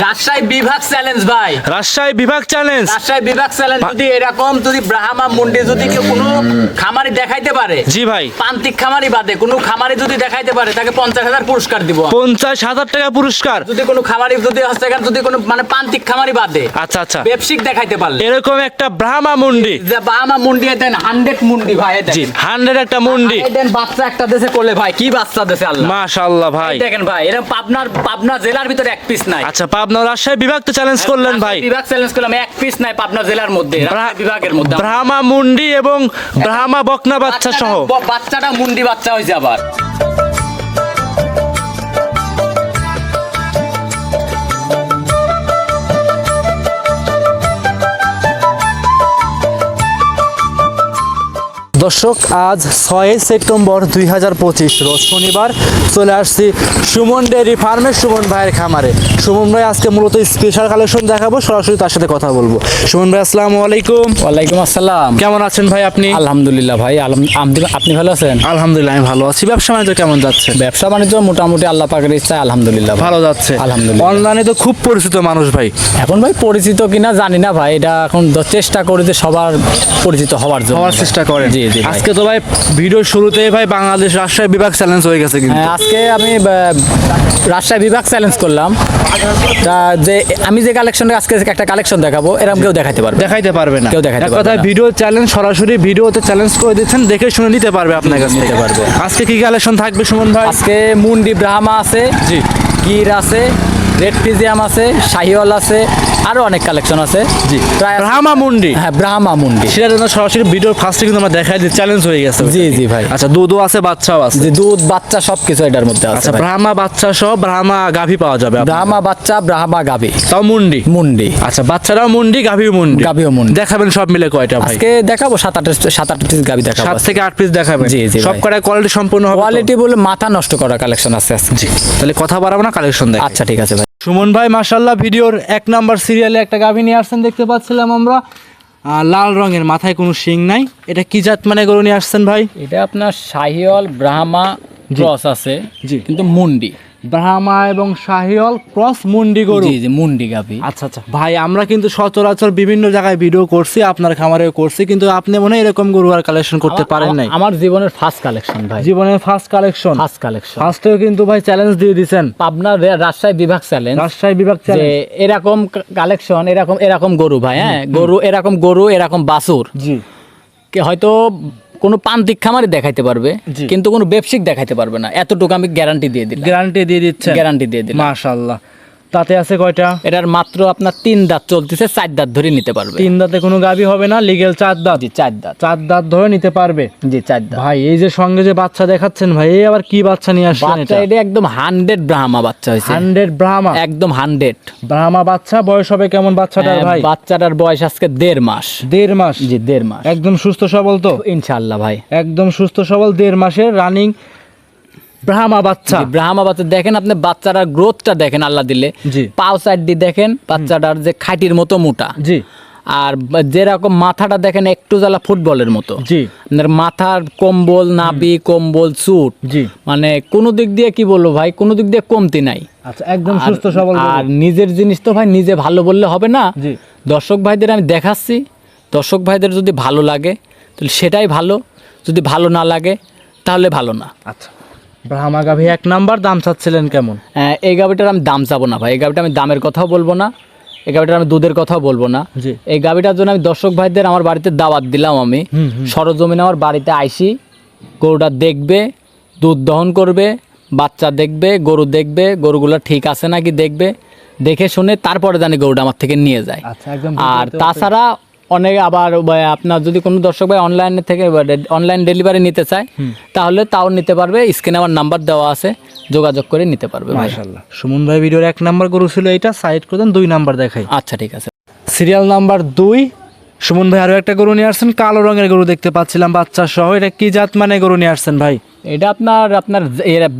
রাজশাহী বিভাগ চ্যালেঞ্জ ভাই। রাজশাহী বিভাগ চ্যালেঞ্জ রাজশাহী বিভাগ চ্যালেঞ্জ যদি এরকম যদি ব্রাহ্মা মুন্ডি যদি কেউ কোনো খামারি দেখাইতে পারে জি ভাই। প্রান্তিক খামারি বাদে কোনো খামারি যদি দেখাইতে পারে তাকে পঞ্চাশ হাজার পুরস্কার দিব। পঞ্চাশ হাজার টাকা পুরস্কার। যদি কোনো খামারি যদি হচ্ছে যদি কোনো মানে প্রান্তিক খামারি বাদে আচ্ছা আচ্ছা। ব্যবসিক দেখাইতে পারলে। এরকম একটা ব্রাহ্মা মুন্ডি। যে বাহামা মুন্ডি দেন হান্ড্রেড মুন্ডি ভাই জি হান্ড্রেড একটা মুন্ডি। দেন বাচ্চা একটা দেশে করলে ভাই কি বাচ্চা দেশে আল্লাহ। মাশাআল্লাহ ভাই। দেখেন ভাই এরকম পাবনার পাবনা জেলার ভিতরে এক পিস নাই। আচ্ছা পাবনা রাজশাহী বিভাগ তো চ্যালেঞ্জ করলেন ভাই। বিভাগ চ্যালেঞ্জ করলাম এক পিস নাই পাবনা জেলার মধ্যে বিভাগের মধ্যে। ব্রাহ্মা মুন্ডি এবং ব্রাহ্মা বকনা বাচ্চা সহ। বাচ্চাটা- বাচ্চাটা মুন্ডি বাচ্চা হয়েছে আবার। দর্শক আজ ছয় সেপ্টেম্বর দুই হাজার পঁচিশ রোজ শনিবার চলে আসছি সুমন ডেয়ারি ফার্মে সুমন ভাইয়ের খামারে। সুমন ভাই আজকে মূলত স্পেশাল কালেকশন দেখাবো সরাসরি তার সাথে কথা বলব। সুমন ভাই আসসালামু আলাইকুম। ওয়ালাইকুম আসসালাম। কেমন আছেন ভাই আপনি? আলহামদুলিল্লাহ ভাই আপনি ভালো আছেন? আলহামদুলিল্লাহ আমি ভালো আছি। ব্যবসা বাণিজ্য কেমন যাচ্ছে? ব্যবসা বাণিজ্য মোটামুটি আল্লাহ পাকের ইচ্ছা আলহামদুলিল্লাহ ভালো যাচ্ছে। আলহামদুলিল্লাহ। অনলাইনে তো খুব পরিচিত মানুষ ভাই। এখন ভাই পরিচিত কিনা জানি না ভাই এটা এখন চেষ্টা করি যে সবার পরিচিত হওয়ার জন্য হওয়ার চেষ্টা করেন। জি। জি আজকে তো ভাই ভিডিও শুরুতেই ভাই বাংলাদেশ রাজশাহী বিভাগ চ্যালেঞ্জ হয়ে গেছে কিন্তু। হ্যাঁ, আজকে আমি রাজশাহী বিভাগ চ্যালেঞ্জ করলাম। তা যে আমি যে কালেকশনে আজকে একটা কালেকশন দেখাবো এরকম কেউ দেখাতে পারবে দেখাইতে পারবে না। কেউ দেখাইতে এক পারবে কথায় না। ভিডিও চ্যালেঞ্জ সরাসরি ভিডিওতে চ্যালেঞ্জ করে দিচ্ছেন দেখে শুনে নিতে পারবে আপনার কাছ নিতে পারবে। আজকে কি কালেকশন থাকবে সুমন ভাই? আজকে মুন্ডি ব্রাহ্মা আছে জি। গির আছে রেড ফিজিয়াম আছে শাহিওয়াল আছে আরও অনেক কালেকশন আছে। জি। ব্রাহ্মা মুন্ডি। হ্যাঁ ব্রাহ্মা মুন্ডি। সেটা জন্য সরাসরি ভিডিওর ফার্স্টে কিন্তু আমরা দেখাই দিই চ্যালেঞ্জ হয়ে গেছে। জি জি ভাই। আচ্ছা দুধও আছে বাচ্চাও আছে। যে দুধ বাচ্চা সবকিছু এটার মধ্যে আছে আচ্ছা ব্রাহ্মা বাচ্চা সহ ব্রাহ্মা গাভী পাওয়া যাবে ব্রাহ্মা বাচ্চা ব্রাহ্মা গাবি তাও মুন্ডি? মুন্ডি। আচ্ছা বাচ্চারাও মুন্ডি গাভীও মুন্ডি? গাভীও মুন্ডি। দেখাবেন সব মিলে কয়টা ভাই? আজকে দেখাবো সাত আট সাত আট পিস গাভী দেখাবো সাত থেকে আট পিস দেখাবেন? জি, জি সব কটা কোয়ালিটি সম্পূর্ণ হবে কোয়ালিটি বলে মাথা নষ্ট করা কালেকশন আছে আজকে। জি তাহলে কথা বাড়াবো না কালেকশন দেখ। আচ্ছা ঠিক আছে ভাই। সুমন ভাই মাসাল্লাহ ভিডিওর এক নাম্বার সিরিয়ালে একটা গাভী নিয়ে আসছেন দেখতে পাচ্ছিলাম আমরা। লাল রঙের মাথায় কোনো শিং নাই। এটা কি জাত মানে গরু নিয়ে আসছেন ভাই? এটা আপনার শাহিওয়াল ব্রাহ্মা ক্রস আছে জি। কিন্তু মুন্ডি। ব্রাহ্মা এবং শাহিওল ক্রস মুন্ডি গরু। জি জি মুন্ডি গাবি আচ্ছা আচ্ছা। ভাই আমরা কিন্তু সচরাচর বিভিন্ন জায়গায় ভিডিও করছি আপনার খামারেও করছি কিন্তু আপনি মনে হয় এরকম গরু আর কালেকশন করতে পারেন নাই? আমার জীবনের ফার্স্ট কালেকশন ভাই। জীবনের ফার্স্ট কালেকশন ফার্স্ট কালেকশন ফার্স্টেও কিন্তু ভাই চ্যালেঞ্জ দিয়ে দিছেন। পাবনা রাজশাহী বিভাগ চ্যালেঞ্জ রাজশাহী বিভাগ যে চ্যালেঞ্জ এরকম কালেকশন এরকম এরকম গরু ভাই হ্যাঁ? গরু এরকম গরু এরকম বাসুর জি। কে হয়তো কোনো প্রান্তিক খামারে দেখাইতে পারবে কিন্তু কোনো ব্যবসায়িক দেখাইতে পারবে না। এতটুকু আমি গ্যারান্টি দিয়ে দিই গ্যারান্টি দিয়ে দিচ্ছি গ্যারান্টি দিয়ে দিলাম। মাশাআল্লাহ। তাতে আছে কয়টা? এটার মাত্র আপনার তিন দাঁত চলতেছে চার দাঁত ধরে নিতে পারবে। তিন দাঁতে কোনো গাবি হবে না লিগেল চার দাঁত। জি চার দাঁত। চার দাঁত ধরে নিতে পারবে। জি চার দাঁত। ভাই এই যে সঙ্গে যে বাচ্চা দেখাচ্ছেন ভাই এই আবার কি বাচ্চা নিয়ে আসছেন বাচ্চা এটা? একদম হান্ড্রেড ব্রাহ্মা বাচ্চা হয়েছে। হান্ড্রেড ব্রাহ্মা একদম হান্ড্রেড ব্রাহ্মা বাচ্চা বয়স হবে কেমন বাচ্চাটার ভাই? বাচ্চাটার বয়স আজকে দেড় মাস। দেড় মাস? জি দেড় মাস। একদম সুস্থ সবল তো? ইনশাআল্লাহ ভাই। একদম সুস্থ সবল দেড় মাসের রানিং ব্রাহ্মা বাচ্চা। ব্রাহ্মা বাচ্চা। দেখেন আপনি বাচ্চাটার গ্রোথটা দেখেন আল্লাহ দিলে। পাও সাইড দিয়ে দেখেন বাচ্চাটার যে খাইটির মতো মোটা। জি। আর যেরকম মাথাটা দেখেন একটু জ্বালা ফুটবলের মতো। জি। আপনার মাথার কম্বল নাবি কম্বল চুট জি। মানে কোনো দিক দিয়ে কি বলব ভাই কোনো দিক দিয়ে কমতি নাই। আচ্ছা একদম সুস্থ সবল আর নিজের জিনিস তো ভাই নিজে ভালো বললে হবে না। জি। দর্শক ভাইদের আমি দেখাচ্ছি। দর্শক ভাইদের যদি ভালো লাগে তাহলে সেটাই ভালো। যদি ভালো না লাগে তাহলে ভালো না। আচ্ছা। ব্রাহ্মা গাভী এক নাম্বার দাম চাচ্ছিলেন কেমন? এই গাভিটার আমি দাম চাবো না ভাই। এই গাভিটা আমি দামের কথাও বলব না এই গাভিটার আমি দুধের কথাও বলব না। এই গাভিটার জন্য আমি দর্শক ভাইদের আমার বাড়িতে দাওয়াত দিলাম আমি। সরজমিনে আমার বাড়িতে আইসি গরুটা দেখবে দুধ দহন করবে বাচ্চা দেখবে গরু দেখবে গরুগুলো ঠিক আছে নাকি দেখবে দেখে শুনে তারপরে জানি গরুটা আমার থেকে নিয়ে যায়। আচ্ছা আর তাছাড়া অনেক আবার আপনার যদি কোনো দর্শক ভাই অনলাইন থেকে অনলাইন ডেলিভারি নিতে চায় তাহলে তাও নিতে পারবে স্ক্রিনে আমার নাম্বার দেওয়া আছে যোগাযোগ করে নিতে পারবে ভাই। সুমন ভাই ভিডিওর এক নাম্বার গরু ছিল এটা সাইড করে দুই নাম্বার দেখাই। আচ্ছা ঠিক আছে। সিরিয়াল নাম্বার দুই সুমন ভাই আরও একটা গরু নিয়ে আসছেন কালো রঙের গরু দেখতে পাচ্ছিলাম বাচ্চা সহ। এটা কি জাত মানে গরু নিয়ে আসছেন ভাই? এটা আপনার আপনার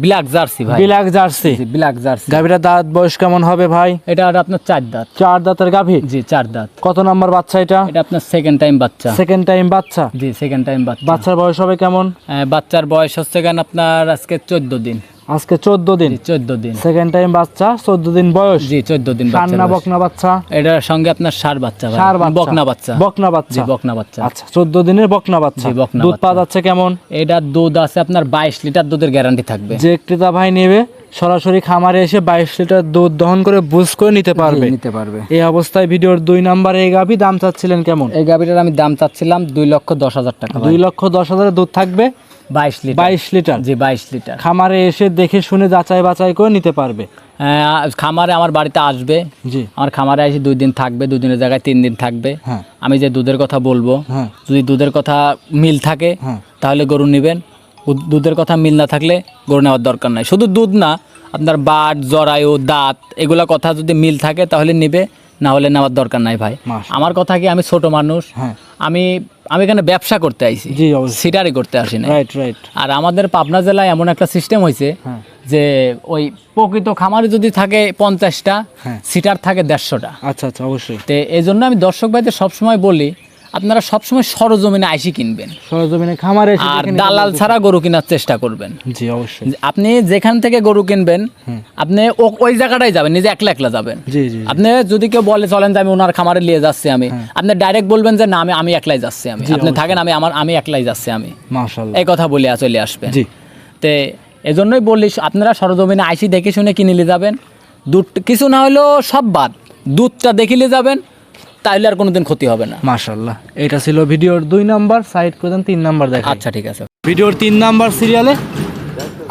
ব্ল্যাক জার্সি ভাই। Black jersey. Black jersey. গাভীটা দাঁত বয়স কেমন হবে ভাই? এটা আপনার চার দাঁত। চার দাঁতের গাভী? জি চার দাঁত। কত নম্বর বাচ্চা এটা? এটা আপনার সেকেন্ড টাইম বাচ্চা। সেকেন্ড টাইম বাচ্চা? জি সেকেন্ড টাইম বাচ্চা। বাচ্চার বয়স হবে কেমন? বাচ্চার বয়স হচ্ছে কেন আপনার আজকে চোদ্দ দিন। আজকে চোদ্দ দিন। চোদ্দ দিন। সেকেন্ড টাইম বাচ্চা চোদ্দ দিন বয়স। জি চোদ্দ দিন কান্না বকনা বাচ্চা। এটার সঙ্গে আপনার সার বাচ্চা। সার বাচ্চা। বকনা বাচ্চা। বকনা জি বাচ্চা বকনা বাচ্চা। আচ্ছা চোদ্দ দিনের বকনা বাচ্চা। বকনা দুধ। পাওয়া যাচ্ছে কেমন? এটার দুধ আছে আপনার বাইশ লিটার দুধের গ্যারান্টি থাকবে। যে ক্রেতা ভাই নেবে সরাসরি খামারে এসে বাইশ লিটার দুধ দহন করে বুঝ করে নিতে পারবে। নিতে পারবে। এই অবস্থায় ভিডিওর দুই নাম্বার এই গাভি দাম চাচ্ছিলেন কেমন? এই গাভিটার আমি দাম চাচ্ছিলাম দুই লক্ষ দশ হাজার টাকা দুই লক্ষ দশ হাজারের দুধ থাকবে। বাইশ লিটার। বাইশ লিটার? জি বাইশ লিটার। খামারে এসে দেখে শুনে যাচাই বাছাই করে নিতে পারবে? খামারে আমার বাড়িতে আসবে। জি। আমার খামারে এসে দুই দিন থাকবে দুই দিনের জায়গায় তিন দিন থাকবে। হ্যাঁ। আমি যে দুধের কথা বলব হ্যাঁ। যদি দুধের কথা মিল থাকে হ্যাঁ। তাহলে গরু নেবেন। দুধের কথা মিল না থাকলে গরু নেওয়ার দরকার নাই। শুধু দুধ না আপনার বাট জরায়ু দাঁত এগুলা কথা যদি মিল থাকে তাহলে নিবে। না হলে নেওয়ার দরকার নাই ভাই। আমার কথা কি আমি ছোট মানুষ? আমি আমি এখানে ব্যবসা করতে আইছি। সিটারি করতে আসি না রাইট রাইট আর আমাদের পাবনা জেলায় এমন একটা সিস্টেম হয়েছে হ্যাঁ। যে ওই প্রকৃত খামারে যদি থাকে পঞ্চাশটা হ্যাঁ। সিটার থাকে দেড়শোটা। আচ্ছা আচ্ছা অবশ্যই। তো এই জন্য আমি দর্শক ভাইদের সবসময় বলি আপনারা সবসময় সরজমিনে আইসি কিনবেন। সরজমিনে খামারে আর দালাল ছাড়া গরু কেনার চেষ্টা করবেন। জি অবশ্যই। আপনি যেখান থেকে গরু কিনবেন আপনি ওই জায়গাটাই যাবেন নিজে একলা একলা যাবেন। জি জি জি। আপনি যদি কেউ বলে চলেন যে আমি ওনার খামারে নিয়ে যাচ্ছি আমি। আপনি ডাইরেক্ট বলবেন যে না আমি আমি একলাই যাচ্ছি আমি। আপনি থাকেন আমি আমার আমি একলাই যাচ্ছি আমি। মাশাআল্লাহ। এই কথা বলে চলে আসবেন। জি। তে এজন্যই বললি আপনারা সরজমিনে আইসি দেখে শুনে কিনিলে যাবেন। দুধ কিছু না হলেও সব বাদ। দুধটা দেখিলে যাবেন তাহলে আর কোনোদিন ক্ষতি হবে না। মাশাল্লাহ এটা ছিল ভিডিওর দুই নাম্বার সাইড করে তিন নাম্বার দেখা আচ্ছা ঠিক আছে। ভিডিওর তিন নাম্বার সিরিয়ালে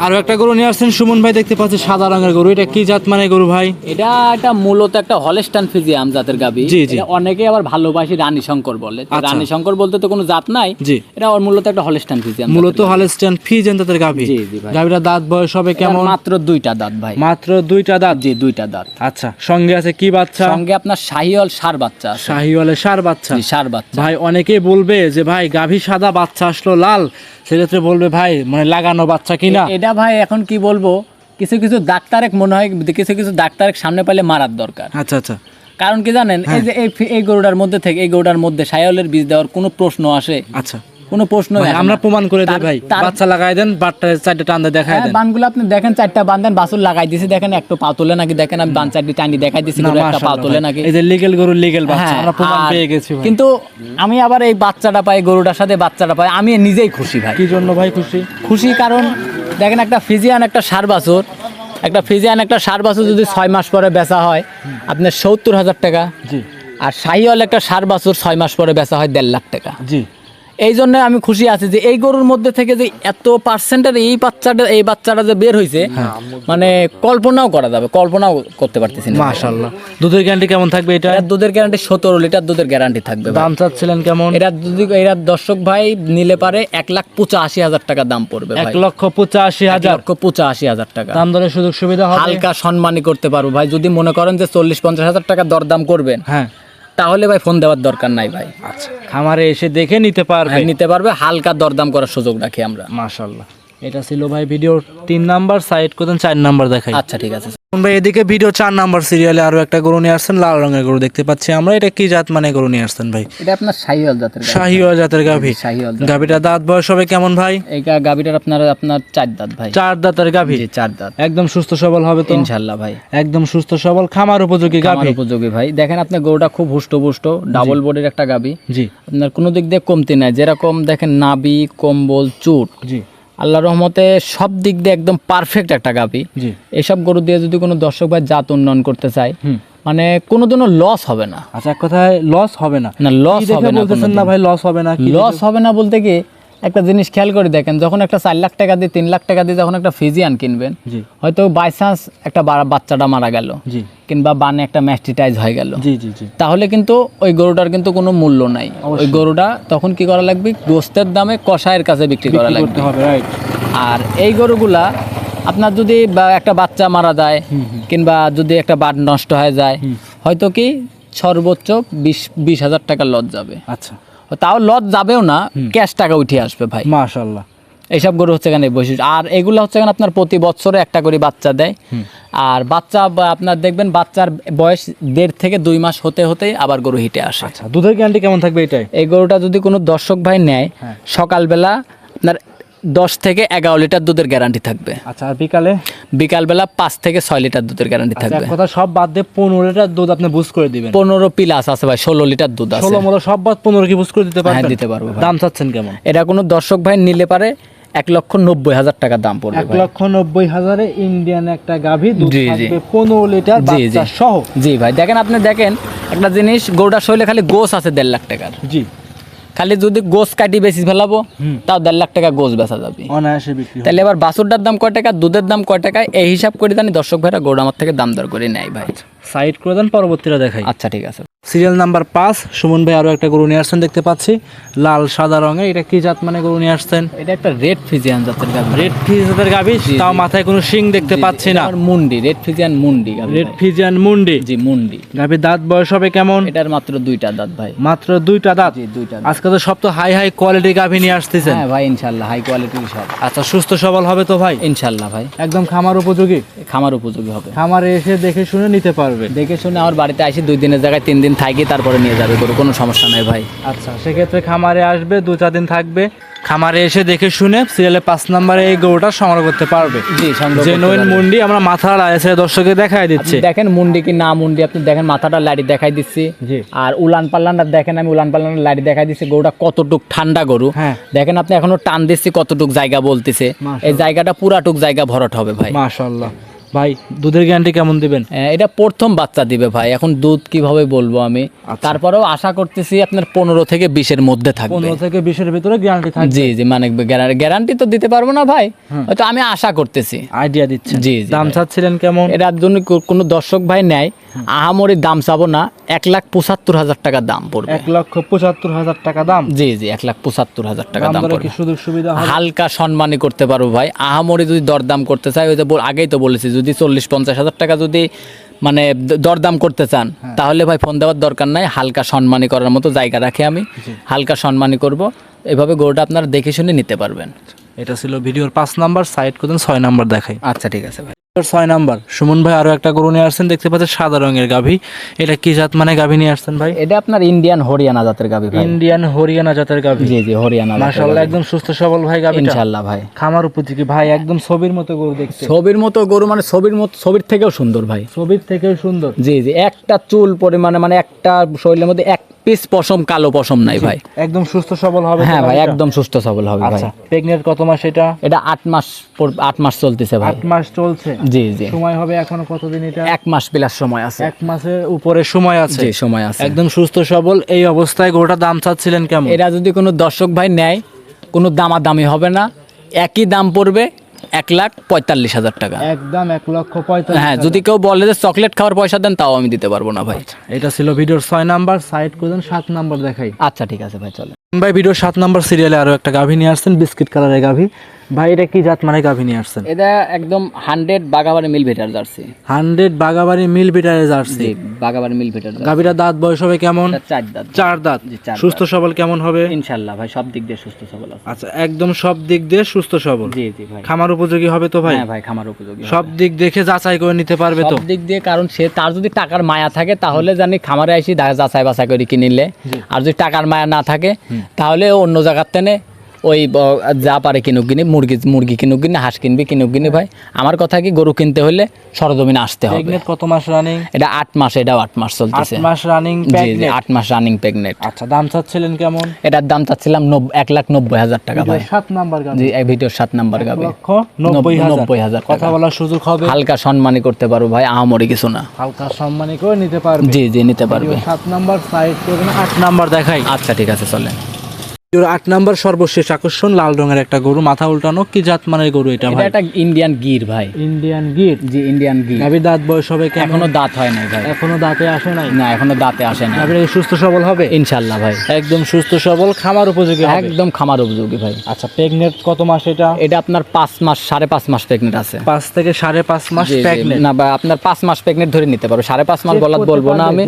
আরও একটা গরু নিয়ে আসছেন সুমন ভাই দেখতে পাচ্ছি সাদা রঙের গরু। এটা কি জাত মানে গরু ভাই? এটা একটা মূলত একটা হলেস্টান ফিজিয়াম জাতের গাবি। এটা অনেকে আবার ভালোবাসি রানী শঙ্কর বলে। আচ্ছা। রানী শঙ্কর বলতে তো কোনো জাত নাই। এটা ওর মূলত একটা হলেস্টান ফিজিয়াম মূলত হলস্টাইন ফিজেন তাদের গাভি জি, জি ভাই। গাভিটা দাঁত বয়স হবে কেমন? মাত্র দুইটা দাঁত ভাই। মাত্র দুইটা দাঁত? জি দুইটা দাঁত। আচ্ছা সঙ্গে আছে কি বাচ্চা? সঙ্গে আপনার শাহিওল সার বাচ্চা আছে। শাহিওয়ালে সার বাচ্চা। জি, সার বাচ্চা। ভাই অনেকেই বলবে যে ভাই গাভী সাদা বাচ্চা আসলো লাল। সেক্ষেত্রে বলবে ভাই মানে লাগানো বাচ্চা কিনা এটা ভাই এখন কি বলব কিছু কিছু ডাক্তার মনে হয় কিছু কিছু ডাক্তার সামনে পাইলে মারার দরকার। আচ্ছা আচ্ছা। কারণ কি জানেন হ্যাঁ। এই যে এই এই গরুটার মধ্যে থেকে এই গরুটার মধ্যে সায়লের বীজ দেওয়ার কোনো প্রশ্ন আসে। আচ্ছা। কোনো প্রশ্ন আমরা প্রমাণ করে দিই ভাই বাচ্চা লাগাই দেন বাটটা চারটে টান দেখাই দেন। বানগুলো আপনি দেখেন চারটা বান দেন বাসুর লাগাই দিছি দেখেন একটু পা তোলে নাকি দেখেন আমি বান চারটি টানি দেখাই দিছি না, গরু একটা পা তোলে নাকি। এই যে লিগেল গরু লিগেল বাচ্চা হ্যাঁ, আমরা প্রমাণ পেয়ে গেছি ভাই। কিন্তু আমি আবার এই বাচ্চাটা পাই গরুটার সাথে বাচ্চাটা পাই আমি নিজেই খুশি ভাই। কি জন্য ভাই খুশি? খুশি কারণ দেখেন একটা ফিজিয়ান একটা সার বাছুর। একটা ফিজিয়ান একটা সার বাছুর যদি ছয় মাস পরে বেচা হয় আপনার সত্তর হাজার টাকা। জি। আর শাহিওয়াল একটা সার বাছুর ছয় মাস পরে বেচা হয় দেড় লাখ টাকা। জি। এই জন্য আমি খুশি আছি যে এই গরুর মধ্যে থেকে যে এত পার্সেন্টের এই বাচ্চাটা এই বাচ্চাটা যে বের হয়েছে মানে কল্পনাও করা যাবে কল্পনাও করতে পারতেছি না। মাশাআল্লাহ। দুধের গ্যারান্টি কেমন থাকবে এটা? দুধের গ্যারান্টি সতেরো লিটার দুধের গ্যারান্টি থাকবে দাম চাচ্ছিলেন কেমন? এরা এরা দর্শক ভাই নিলে পারে এক লাখ পঁচাশি হাজার টাকা দাম পড়বে এক লক্ষ পঁচাশি হাজার। লক্ষ পঁচাশি হাজার টাকা। দাম দরের সুযোগ সুবিধা হবে? হালকা সম্মানই করতে পারব ভাই। যদি মনে করেন যে চল্লিশ পঞ্চাশ হাজার টাকা দরদাম করবেন হ্যাঁ। তাহলে ভাই ফোন দেওয়ার দরকার নাই ভাই। আচ্ছা খামারে এসে দেখে নিতে পারবে। নিতে পারবে হালকা দরদাম করার সুযোগ রাখি আমরা। মাশাআল্লাহ। এটা ছিল ভাই ভিডিওর তিন নাম্বার সাইড করতেন চার নাম্বার দেখাই। আচ্ছা ঠিক আছে। ভাই এদিকে ভিডিও চার নাম্বার সিরিয়ালে আরও একটা গরু নিয়ে আসছেন লাল রঙের গরু দেখতে পাচ্ছি আমরা। এটা কি জাত মানে গরু নিয়ে আসছেন ভাই? এটা আপনার শাহিওয়াল জাতের গাভী। শাহিওয়া জাতের গাভী। শাহিওয়াল। গাভীটা দাঁত বয়স হবে কেমন ভাই? এই গাভীটার আপনার আপনার চার দাঁত ভাই। চার দাঁতের গাভী? জি চার দাঁত। একদম সুস্থ সবল হবে তো? ইনশাল্লাহ ভাই। একদম সুস্থ সবল খামার উপযোগী গাভী। উপযোগী ভাই। দেখেন আপনি গরুটা খুব হুষ্ট পুষ্ট ডাবল বডির একটা গাবি জি। আপনার কোনো দিক দিয়ে কমতি নাই। যেরকম দেখেন নাবি কম্বল চুট। জি। আল্লাহ রহমতে সব দিক দিয়ে একদম পারফেক্ট একটা গাভি। এসব গরু দিয়ে যদি কোনো দর্শক ভাই জাত উন্নয়ন করতে চায় মানে মানে কোনোদিনও লস হবে না। আচ্ছা এক কথায় লস হবে না। না লস হবে না বলতেছেন না ভাই লস হবে না? লস হবে না বলতে কি একটা জিনিস খেয়াল করে দেখেন যখন একটা চার লাখ টাকা দিয়ে তিন লাখ টাকা দিয়ে যখন একটা ফিজিয়ান কিনবেন হয়তো বাই চান্স একটা বাচ্চাটা মারা গেল কিংবা বানে একটা ম্যাস্টিটাইজ হয়ে গেল। তাহলে কিন্তু ওই গরুটার কিন্তু কোনো মূল্য নাই। ওই গরুটা তখন কি করা লাগবে? গোস্তের দামে কষায়ের কাছে বিক্রি করা লাগবে। আর এই গরুগুলা আপনার যদি একটা বাচ্চা মারা যায় কিংবা যদি একটা বাট নষ্ট হয়ে যায় হয়তো কি সর্বোচ্চ বিশ বিশ হাজার টাকা লজ যাবে। আচ্ছা। তাও লজ যাবেও না ক্যাশ টাকা উঠে আসবে ভাই। মাশাআল্লাহ এইসব গরু হচ্ছে এখানে বৈশিষ্ট্য। আর এগুলো হচ্ছে এখানে আপনার প্রতি বছরে একটা করে বাচ্চা দেয়। আর বাচ্চা আপনার দেখবেন বাচ্চার বয়স দেড় থেকে দুই মাস হতে হতে আবার গরু হিটে আসে। আচ্ছা দুধের গ্যারান্টি কেমন থাকবে এটাই? এই গরুটা যদি কোনো দর্শক ভাই নেয় হ্যাঁ। সকালবেলা আপনার দশ থেকে এগারো লিটার দুধের গ্যারান্টি থাকবে। আচ্ছা আর বিকালে? বিকালবেলা পাঁচ থেকে ছয় লিটার দুধের গ্যারান্টি আচ্ছা, থাকবে। কথা সব বাদ দিয়ে পনেরো লিটার দুধ আপনি বুঝ করে দিবেন। পনেরো প্লাস আছে ভাই ষোলো লিটার দুধ আছে। ষোলো মতো সব বাদ পনেরো কি বুঝ করে দিতে পারবেন? হ্যাঁ, দিতে পারব দাম চাচ্ছেন কেমন? এটা কোনো দর্শক ভাই নিলে পারে এক লক্ষ নব্বই হাজার টাকা দাম পড়বে এক লক্ষ নব্বই হাজারে ইন্ডিয়ান একটা গাভী দুধ জি, জি। পনেরো লিটার জি, জি। সহ। জি ভাই দেখেন আপনি দেখেন একটা জিনিস গরুটা শৈলে খালি গোস আছে দেড় লাখ টাকার। জি। খালি যদি গোস কাটি বেশি ফেলাবো তাও দেড় লাখ টাকা গোস বেচা যাবে। অনায়াসে বিক্রি তাহলে এবার বাছুরটার দাম কয় টাকা দুধের দাম কয় টাকা এই হিসাব করে জানি দর্শক ভাইরা গরু আমার থেকে দাম দর করে নেয় ভাই। সাইড করে দেন পরবর্তীটা দেখাই। আচ্ছা ঠিক আছে। সিরিয়াল নাম্বার পাঁচ সুমন ভাই আরও একটা গরু নিয়ে আসছেন দেখতে পাচ্ছি। লাল সাদা রঙের এটা কি জাত মানে গরু নিয়ে আসছেন? এটা একটা রেড ফিজিয়ান জাতের গাভি। রেড ফিজিয়ানের গাভী তাও মাথায় কোনো শিং দেখতে পাচ্ছি না। মুন্ডি রেড ফিজিয়ান মুন্ডি গাভি রেড ফিজিয়ান মুন্ডি। জি মুন্ডি। গাভীর দাঁত বয়স হবে কেমন? এটার মাত্র দুইটা দাঁত ভাই। মাত্র দুইটা দাঁত? জি দুইটা আজকে তো সব তো হাই হাই কোয়ালিটি গাভী নিয়ে আসতেছেন। হ্যাঁ ভাই ইনশাল্লাহ হাই কোয়ালিটির সব। আচ্ছা সুস্থ সবল হবে তো ভাই? ইনশাল্লাহ ভাই। একদম খামার উপযোগী? খামার উপযোগী হবে। খামারে এসে দেখে শুনে নিতে পারবে। দেখে শুনে আমার বাড়িতে আসি দুই দিনের জায়গায় তিন দিন থাকি তারপরে নিয়ে যাবে গরু কোনো সমস্যা নাই ভাই। আচ্ছা সেক্ষেত্রে খামারে আসবে দু চার দিন থাকবে। খামারে এসে দেখে শুনে সিরিয়ালে পাঁচ নম্বরে এই গরুটা সংগ্রহ করতে পারবে। জি সংগ্রহ যে করতে মুন্ডি আমরা মাথা লাগাইছে দর্শকে দেখাই দিচ্ছে। দেখেন মুন্ডি কি না মুন্ডি আপনি দেখেন মাথাটা লাড়ি দেখাই দিচ্ছি। জি। আর উলান পাল্লানটা দেখেন আমি উলান পাল্লানের লাড়ি দেখাই দিচ্ছি গরুটা কতটুক ঠান্ডা গরু। হ্যাঁ। দেখেন আপনি এখনও টান দিচ্ছি কতটুক জায়গা বলতেছে। এই জায়গাটা পুরাটুক জায়গা ভরট হবে ভাই। মাশাল্লাহ। ভাই দুধের গ্যারান্টি কেমন দিবেন? এটা প্রথম বাচ্চা দিবে ভাই। এখন দুধ কীভাবে বলব আমি? আচ্ছা। তারপরেও আশা করতেছি আপনার পনেরো থেকে বিশের মধ্যে থাকবে। পনেরো থেকে বিশের ভিতরে গ্যারান্টি থাকবে। জি জি মানে গ্যারান্টি তো দিতে পারব না ভাই। হয়তো আমি আশা করতেছি। আইডিয়া দিচ্ছি জি, জি দাম চাচ্ছিলেন কেমন? এটার জন্য কোনো দর্শক ভাই নেয়। আহামরি দাম চাবো না এক লাখ পঁচাত্তর হাজার টাকা দাম পড়বে। এক লক্ষ পঁচাত্তর হাজার টাকা দাম? জি জি এক লাখ পঁচাত্তর হাজার টাকা দাম পড়বে। সুযোগ সুবিধা হালকা সম্মানই করতে পারব ভাই। আহামরি যদি দরদাম করতে চাই ওই যে আগেই তো বলেছি যদি চল্লিশ পঞ্চাশ হাজার টাকা যদি মানে দরদাম করতে চান হ্যাঁ। তাহলে ভাই ফোন দেওয়ার দরকার নাই। হালকা সম্মানী করার মতো জায়গা রাখি আমি। হালকা সম্মানী করব। এভাবে গরুটা আপনারা দেখে শুনে নিতে পারবেন। এটা ছিল ভিডিওর পাঁচ নাম্বার সাইড করতেন ছয় নাম্বার দেখাই। আচ্ছা ঠিক আছে ভাই। ছয় নাম্বার। সুমন ভাই আরও একটা গরু নিয়ে আসছেন দেখতে পাচ্ছেন সাদা রঙের গাভী। এটা কি জাত মানে গাভী নিয়ে আসছেন ভাই? এটা আপনার ইন্ডিয়ান হরিয়ানা জাতের গাবি ভাই। ইন্ডিয়ান হরিয়ানা জাতের গাভী। জি জি হরিয়ানা মাশাআল্লাহ একদম সুস্থ সবল ভাই গাভীটা। ইনশাল্লাহ ভাই। খামার উপযোগী ভাই একদম ছবির মতো গরু দেখতে। ছবির মতো গরু মানে ছবির মতো ছবির থেকেও সুন্দর ভাই। ছবির থেকেও সুন্দর। জি জি একটা চুল পরিমাণে মানে একটা শরীরের মধ্যে এক পিস পশম কালো পশম নাই ভাই। একদম সুস্থ সবল হবে হ্যাঁ ভাই একদম সুস্থ সবল হবে ভাই। আচ্ছা প্রেগনেন্ট কত মাস এটা? এটা আট মাস পর- আট মাস চলতেছে ভাই। আট মাস চলছে। জি জি। সময় হবে এখনও কতদিন এটা? এক মাস প্লাস সময় আছে। এক মাসের উপরে সময় আছে। সময় আছে। একদম সুস্থ সবল এই অবস্থায় গরুটা দাম চাচ্ছিলেন কেমন? এরা যদি কোনো দর্শক ভাই নেয় কোনো দামাদামি হবে না। একই দাম পড়বে এক লাখ পঁয়তাল্লিশ হাজার টাকা। একদম এক লক্ষ পঁয়তাল্লিশ হ্যাঁ যদি কেউ বলে যে চকলেট খাওয়ার পয়সা দেন তাও আমি দিতে পারব না ভাই। এটা ছিল ভিডিওর ছয় নাম্বার সাইড করে দেন সাত নাম্বার দেখাই। আচ্ছা ঠিক আছে ভাই চলে ভাই ভিডিওর সাত নাম্বার সিরিয়ালে আরও একটা গাভী নিয়ে আসছেন বিস্কিট কালারের গাভী। ভাই এটা কি জাত মানে গাভী নিয়ে আসছেন? এটা একদম হান্ড্রেড বাগাবাড়ি মিল ভেটার জার্সি। হান্ড্রেড বাগাবাড়ি মিল বিটারের জার্সি। বাগাবাড়ি মিল ভেটার গাভীটা দাঁত বয়স হবে কেমন? চার দাঁত। চার দাঁত। সুস্থ সবল কেমন হবে? ইনশাল্লাহ ভাই সব দিক দিয়ে সুস্থ সবল আচ্ছা একদম সব দিক দিয়ে সুস্থ সবল। জি জি ভাই। খামার উপযোগী হবে তো ভাই? হ্যাঁ ভাই খামার উপযোগী সব দিক দেখে যাচাই করে নিতে পারবে তো? সব দিক দিয়ে কারণ সে তার যদি টাকার মায়া থাকে তাহলে জানি খামারে আসি যাচাই বাছাই করে কিনিলে। আর যদি টাকার মায়া না থাকে তাহলে অন্য জায়গার তেনে ওই যা পারে কিনুক কিনি মুরগি মুরগি কিনুক কিনে হাঁস কিনবি কিনুক কিনে ভাই। আমার কথা কি গরু কিনতে হলে সরজমিনে আসতে হবে। কত মাস রানিং এটা আট মাস এটাও আট মাস আট চলতেছে মাস রানিং আট মাস রানিং প্রেগনেন্ট আচ্ছা দাম চাচ্ছিলেন কেমন? এটার দাম চাচ্ছিলাম এক লাখ নব্বই হাজার টাকা ভাই। সাত নাম্বার জি এই ভিডিওর সাত নাম্বার গাবে। নব্বই হাজার। নব্বই হাজার কথা বলার সুযোগ হবে। হালকা সম্মানী করতে পারব ভাই আহামরি কিছু না। হালকা সম্মানী করে নিতে পারবে। জি জি নিতে পারবে। সাত নাম্বার সাইড করবেন আট নাম্বার দেখাই। আচ্ছা ঠিক আছে চলেন। আট নাম্বার সর্বশেষ আকর্ষণ লাল রঙের একটা গরু মাথা উল্টানো কি জাত মানের গরু এটা এটা ভাই? একটা ইন্ডিয়ান গির ভাই। ইন্ডিয়ান গিট জি ইন্ডিয়ান গির। গাভীর দাঁত বয়স হবে এখনও দাঁত হয় নাই ভাই। এখনও দাঁতে আসে নাই? না এখনও দাঁতে আসে না গাভীর সুস্থ সবল হবে? ইনশাল্লাহ ভাই। একদম সুস্থ সবল খামার উপযোগী হবে। একদম খামার উপযোগী ভাই। আচ্ছা প্রেগনেন্ট কত মাস এটা? এটা আপনার পাঁচ মাস সাড়ে পাঁচ মাস প্রেগনেন্ট আছে। পাঁচ থেকে সাড়ে পাঁচ মাস জি, জি, প্রেগনেন্ট না বা আপনার পাঁচ মাস প্রেগনেন্ট ধরে নিতে পারবে। সাড়ে পাঁচ মাস Check বলাত করতে বলব না আমি।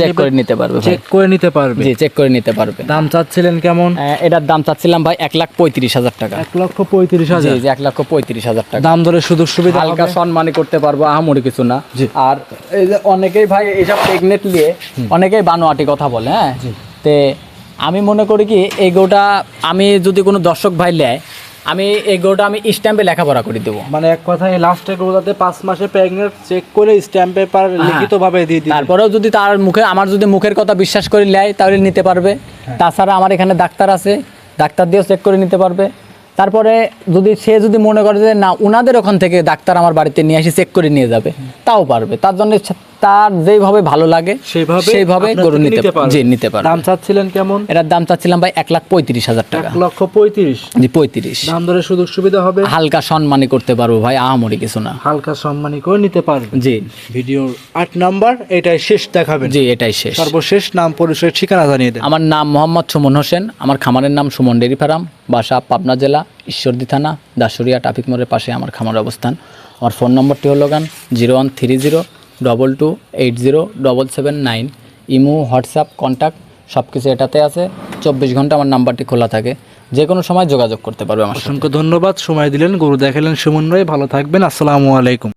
চেক করে নিতে পারবে চেক করে নিতে পারবে। জি চেক করে নিতে পারবে। দাম চাচ্ছিলেন কেমন? এটার দাম চাচ্ছিলাম ভাই এক লাখ পঁয়ত্রিশ হাজার টাকা। এক লক্ষ পঁয়ত্রিশ হাজার। জি এক লক্ষ পঁয়ত্রিশ হাজার টাকা। দাম ধরে সুযোগ সুবিধা হালকা? সম্মানই করতে পারব আহামরি কিছু না। আর এই যে অনেকেই ভাই এইসব প্রেগনেন্ট নিয়ে অনেকেই বানোয়াটি কথা বলে হ্যাঁ? তে আমি মনে করি কি এই গরুটা আমি যদি কোনো দর্শক ভাই নেয় আমি এই গরুটা আমি স্ট্যাম্পে লেখাপড়া করে দেবো। মানে এক কথায় লাস্টে গরুটাতে পাঁচ মাসে প্রেগনেন্ট চেক করে স্ট্যাম্প পেপার লিখিতভাবে দিয়ে দিই তারপরেও যদি তার মুখে আমার যদি মুখের কথা বিশ্বাস করে নেয় তাহলে নিতে পারবে। তাছাড়া আমার এখানে ডাক্তার আছে, ডাক্তার দিয়েও চেক করে নিতে পারবে। তারপরে যদি সে যদি মনে করে যে না ওনাদের ওখান থেকে ডাক্তার আমার বাড়িতে নিয়ে এসে চেক করে নিয়ে যাবে, তাও পারবে। তার জন্য তার যেইভাবে ভালো লাগে সেইভাবে সেইভাবে গরু নিতে। জি নিতে পারবে দাম চাচ্ছিলেন কেমন? এটার দাম চাচ্ছিলাম ভাই এক লাখ পঁয়ত্রিশ হাজার টাকা। এক লক্ষ পঁয়ত্রিশ? জি পঁয়ত্রিশ। দাম দরে সুযোগ সুবিধা হবে? হালকা সম্মানই করতে পারব ভাই আহামরি কিছু না। হালকা সম্মানী করে নিতে পারব জি। ভিডিওর আট নাম্বার এটাই শেষ দেখাবেন। জি এটাই শেষ। সর্বশেষ নাম পরিচয় ঠিকানা জানিয়ে দেন। আমার নাম মোহাম্মদ সুমন হোসেন আমার খামারের নাম সুমন ডেরি ফার্ম বাসা পাবনা জেলা ঈশ্বরদী থানা দাসুরিয়া ট্রাফিক মোড়ের পাশে আমার খামারের অবস্থান। আমার ফোন নম্বরটি হলো গান zero one three zero double two eight zero double seven nine imo WhatsApp contact সব কিছু এটাতে আছে। চব্বিশ ঘণ্টা আমার নাম্বারটি খোলা থাকে। যে কোনো সময় যোগাযোগ করতে পারবে আমার সঙ্গে অসংখ্য ধন্যবাদ। সময় দিলেন গুরু দেখালেন সুমন রায় ভালো থাকবেন। আসসালামু আলাইকুম।